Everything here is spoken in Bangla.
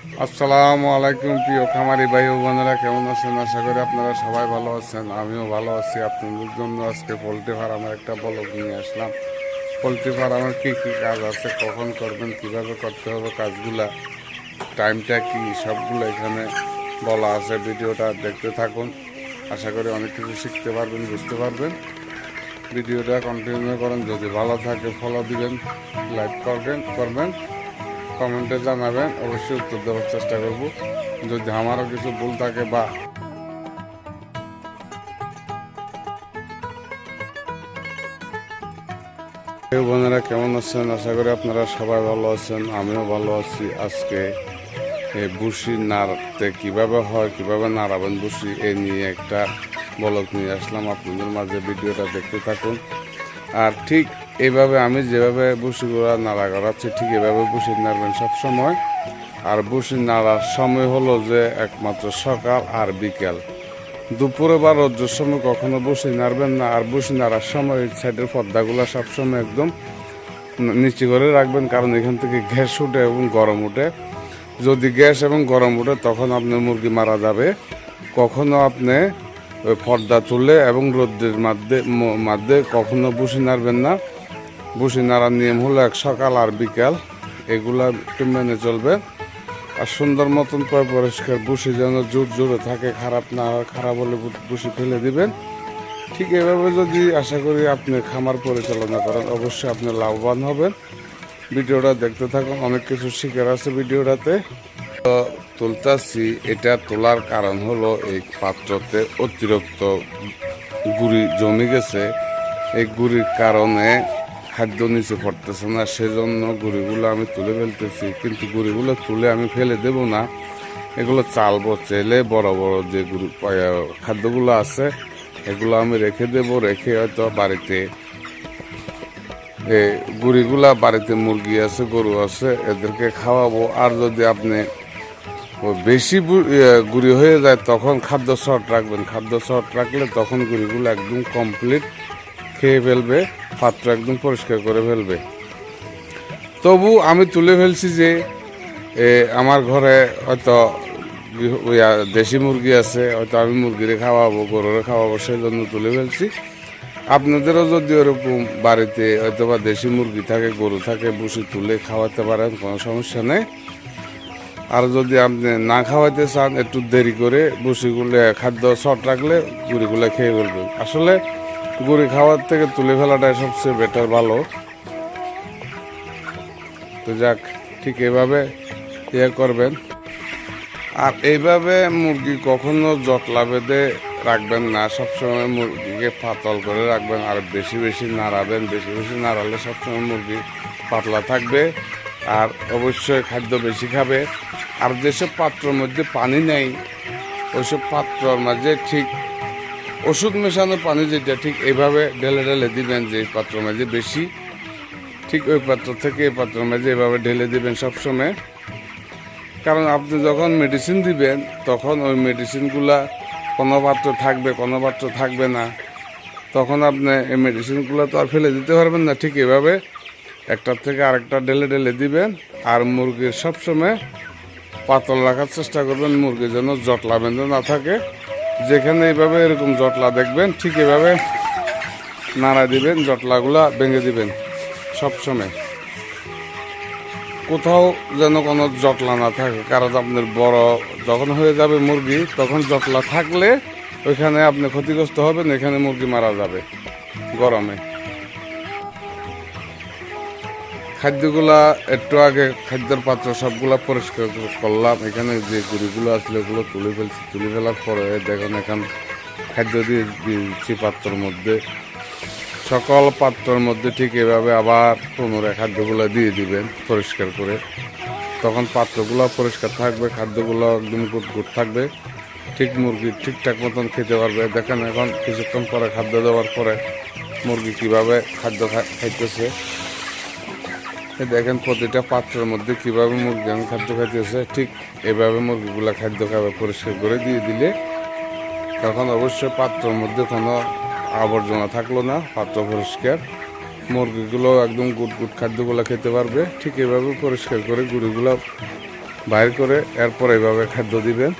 আসসালামু আলাইকুম, প্রিয় খামারি ভাই ও বোনেরা, কেমন আছেন? আশা করি আপনারা সবাই ভালো আছেন, আমিও ভালো আছি। আপনাদের জন্য আজকে পোলট্রি ফার্মের একটা বলক নিয়ে আসলাম। পোলট্রি ফার্মের কী কী কাজ আছে, কখন করবেন, কীভাবে করতে হবে, কাজগুলা, টাইমটা কি, সবগুলো এখানে বলা আছে। ভিডিওটা দেখতে থাকুন। আশা করি অনেক কিছু শিখতে পারবেন, বুঝতে পারবেন। ভিডিওটা কন্টিনিউ করেন, যদি ভালো থাকে ফলো দিবেন লাইক করবেন করবেন। কমেন্টে জানাবেন, অবশ্যই উত্তর দেওয়ার চেষ্টা করব। যদি আমারও কিছু ভুল থাকে বা বোনেরা কেমন আছেন? আশা করি আপনারা সবাই ভালো আছেন, আমিও ভালো আছি। আজকে এই বুসি নাড়তে কীভাবে হয়, কীভাবে নাড়াবেন বুসি এই নিয়ে একটা বলক নিয়ে আসলাম। আপনাদের মাঝে ভিডিওটা দেখতে থাকুন। আর ঠিক এইভাবে আমি যেভাবে বুসিগুলো নাড়া করাচ্ছি, ঠিক এভাবে বুসি নাড়বেন সব সময় আর বুসি নাড়ার সময় হলো যে একমাত্র সকাল আর বিকেল। দুপুরে বা রোদ্রের সময় কখনো বসে নাড়বেন না, আর বসে নাড়ার সময় সাইডের পর্দাগুলো সবসময় একদম নিচে করে রাখবেন, কারণ এখান থেকে গ্যাস উঠে এবং গরম উঠে। যদি গ্যাস এবং গরম উঠে, তখন আপনার মুরগি মারা যাবে। কখনো আপনি ওই পর্দা তুলে এবং রোদ্রের মাধ্যমে মাধ্যমে কখনো বসে নাড়বেন না। বসে নাড়ার নিয়ম হলো এক সকাল আর বিকাল। এগুলা একটু মেনে চলবে। আর সুন্দর মতন পয় পরিষ্কার বসে যেন জোর জোরে থাকে, খারাপ না খারাপ হলে বসে ফেলে দিবেন। ঠিক এভাবে যদি আশা করি আপনি খামার পরিচালনা করেন, অবশ্যই আপনি লাভবান হবেন। ভিডিওটা দেখতে থাকুন, অনেক কিছু শিকার আছে ভিডিওটাতে। তুলতাছি, এটা তোলার কারণ হলো এই পাত্রতে অতিরিক্ত গুড়ি জমে গেছে। এই গুড়ির কারণে খাদ্য নিচে পড়তেছে না, সেজন্য গুড়িগুলো আমি তুলে ফেলতেছি। কিন্তু গুড়িগুলো তুলে আমি ফেলে দেব না। এগুলো চালবো চেলে বড় বড় যে গুড়ি খাদ্যগুলো আছে, এগুলো আমি রেখে দেব, রেখে হয়তো বাড়িতে গুড়িগুলা বাড়িতে মুরগি আছে, গরু আছে, এদেরকে খাওয়াবো। আর যদি আপনি বেশি গুড়ি হয়ে যায়, তখন খাদ্য শর্ট রাখবেন। খাদ্য শর্ট রাখলে তখন গুড়িগুলো একদম কমপ্লিট খেয়ে ফেলবে। পাত্র একদম পরিষ্কার করে ফেলবে। তবু আমি তুলে ফেলছি যে আমার ঘরে হয়তো দেশি মুরগি আছে, হয়তো আমি মুরগিরে খাওয়াবো, গরুরে খাওয়াবো সেই জন্য তুলে ফেলছি। আপনাদেরও যদি ওরকম বাড়িতে হয়তো বা দেশি মুরগি থাকে, গরু থাকে বসে তুলে খাওয়াতে পারেন, কোনো সমস্যা নেই। আর যদি আপনি না খাওয়াতে চান, একটু দেরি করে বসিগুলো খাদ্য শর্ট রাখলে, গুড়িগুলো খেয়ে ফেলবেন। আসলে গুড়ি খাওয়ার থেকে তুলে ফেলাটাই সবচেয়ে বেটার ভালো। তো যাক, ঠিক এভাবে ইয়ে করবেন। আর এইভাবে মুরগি কখনো জটলা বেঁধে রাখবেন না। সবসময় মুরগিকে পাতল করে রাখবেন। আর বেশি বেশি নাড়াবেন। বেশি বেশি নাড়ালে সবসময় মুরগি পাতলা থাকবে। আর অবশ্যই খাদ্য বেশি খাবে। আর যেসব পাত্রর মধ্যে পানি নেই, ওইসব পাত্রর মাঝে ঠিক ওষুধ মেশানো পানি যেটা ঠিক এইভাবে ঢেলে ঢেলে দিবেন যে পাত্র মাঝে বেশি, ঠিক ওই পাত্র থেকে এই পাত্র মাঝে এভাবে ঢেলে দিবেন সবসময়। কারণ আপনি যখন মেডিসিন দিবেন, তখন ওই মেডিসিনগুলা কোনো পাত্র থাকবে, কোনো পাত্র থাকবে না। তখন আপনি এই মেডিসিনগুলো তো আর ফেলে দিতে পারবেন না, ঠিক এভাবে একটার থেকে আরেকটা ঢেলে ঢেলে দিবেন। আর মুরগির সবসময় পাতল রাখার চেষ্টা করবেন, মুরগি যেন জটলা বেঁধে না থাকে। যেখানে এইভাবে এরকম জটলা দেখবেন, ঠিক এভাবে নাড়া দিবেন, জটলাগুলা ভেঙে দিবেন সবসময়। কোথাও যেন কোনো জটলা না থাকে কারণ আপনার বড় যখন হয়ে যাবে মুরগি, তখন জটলা থাকলে ওইখানে আপনি ক্ষতিগ্রস্ত হবেন, এখানে মুরগি মারা যাবে গরমে। খাদ্যগুলা একটু আগে খাদ্যের পাত্র সবগুলা পরিষ্কার করলাম। এখানে যে গুড়িগুলো আসলে ওগুলো তুলে ফেলছি। তুলে ফেলার পরে দেখুন এখন খাদ্য দিয়ে দিচ্ছি পাত্রর মধ্যে। সকল পাত্রর মধ্যে ঠিক এভাবে আবার পুনরায় খাদ্যগুলো দিয়ে দিবেন পরিষ্কার করে। তখন পাত্রগুলো পরিষ্কার থাকবে, খাদ্যগুলো একদম গুট গুট থাকবে। ঠিক মুরগি ঠিকঠাক মতন খেতে পারবে। দেখেন এখন কিছুক্ষণ পরে খাদ্য দেওয়ার পরে মুরগি কীভাবে খাদ্য খাইতেছে। দেখেন প্রতিটা পাত্রের মধ্যে কীভাবে মুরগি এখন খাদ্য খাইতেছে ঠিক এভাবে মুরগিগুলা খাদ্য খাবার পরিষ্কার করে দিয়ে দিলে তখন অবশ্যই পাত্রের মধ্যে কোনো আবর্জনা থাকল না, পাত্র পরিষ্কার। মুরগিগুলো একদম গুট গুট খাদ্যগুলো খেতে পারবে, ঠিক এভাবে পরিষ্কার করে গুড়িগুলো বাইর করে এরপর এভাবে খাদ্য দিবেন।